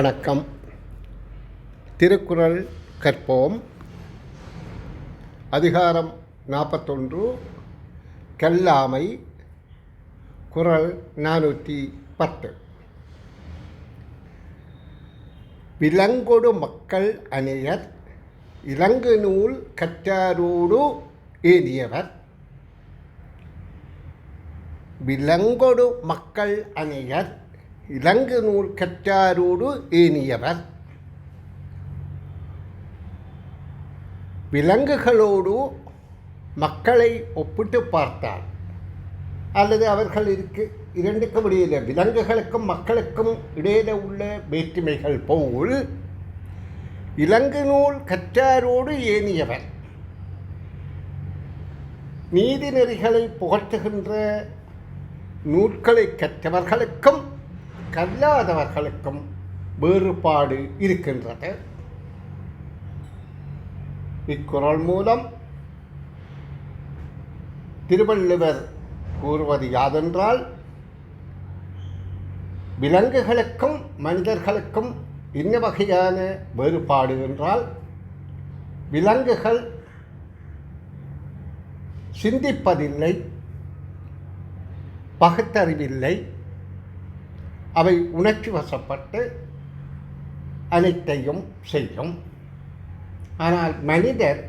வணக்கம். திருக்குறள் கற்போம். அதிகாரம் நாற்பத்தொன்று கல்லாமை குறள் நானூற்றி பத்து. விலங்கொடு மக்கள் அணியர் இலங்கு நூல் கற்றாரோடு ஏதியவர். விலங்கொடு மக்கள் அணியர் இலங்கு நூல் கற்றாரோடு ஏனியவர் விலங்குகளோடு மக்களை ஒப்பிட்டு பார்த்தார். அல்லது அவர்கள் இருக்கு இரண்டுக்கும் இடையில விலங்குகளுக்கும் மக்களுக்கும் இடையில உள்ள வேற்றுமைகள் போல் இலங்கு நூல் கற்றாரோடு ஏனியவர் நீதிநெறிகளை புகட்டுகின்ற நூல்களை கற்றவர்களுக்கும் கல்லாதவர்களுக்கும் வேறுபாடு இருக்கின்றது. இக்குறள் மூலம் திருவள்ளுவர் கூறுவது யாதென்றால் விலங்குகளுக்கும் மனிதர்களுக்கும் என்ன வகையான வேறுபாடு என்றால் விலங்குகள் சிந்திப்பதில்லை பகுத்தறிவில்லை அவை உணர்ச்சி வசப்பட்டு அனைத்தையும் செய்யும். ஆனால் மனிதர்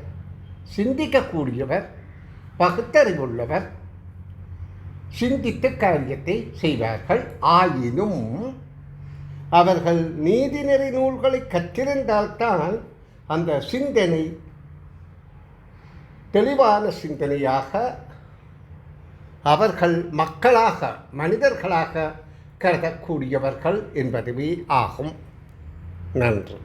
சிந்திக்கக்கூடியவர் பகுத்தறிவுள்ளவர் சிந்தித்து காரியத்தை செய்வார்கள். ஆயினும் அவர்கள் நீதிநெறி நூல்களை கற்றிருந்தால்தான் அந்த சிந்தனை தெளிவான சிந்தனையாக அவர்கள் மக்களாக மனிதர்களாக கருதக்கூடியவர்கள் என்பதுவே ஆகும். நன்றி.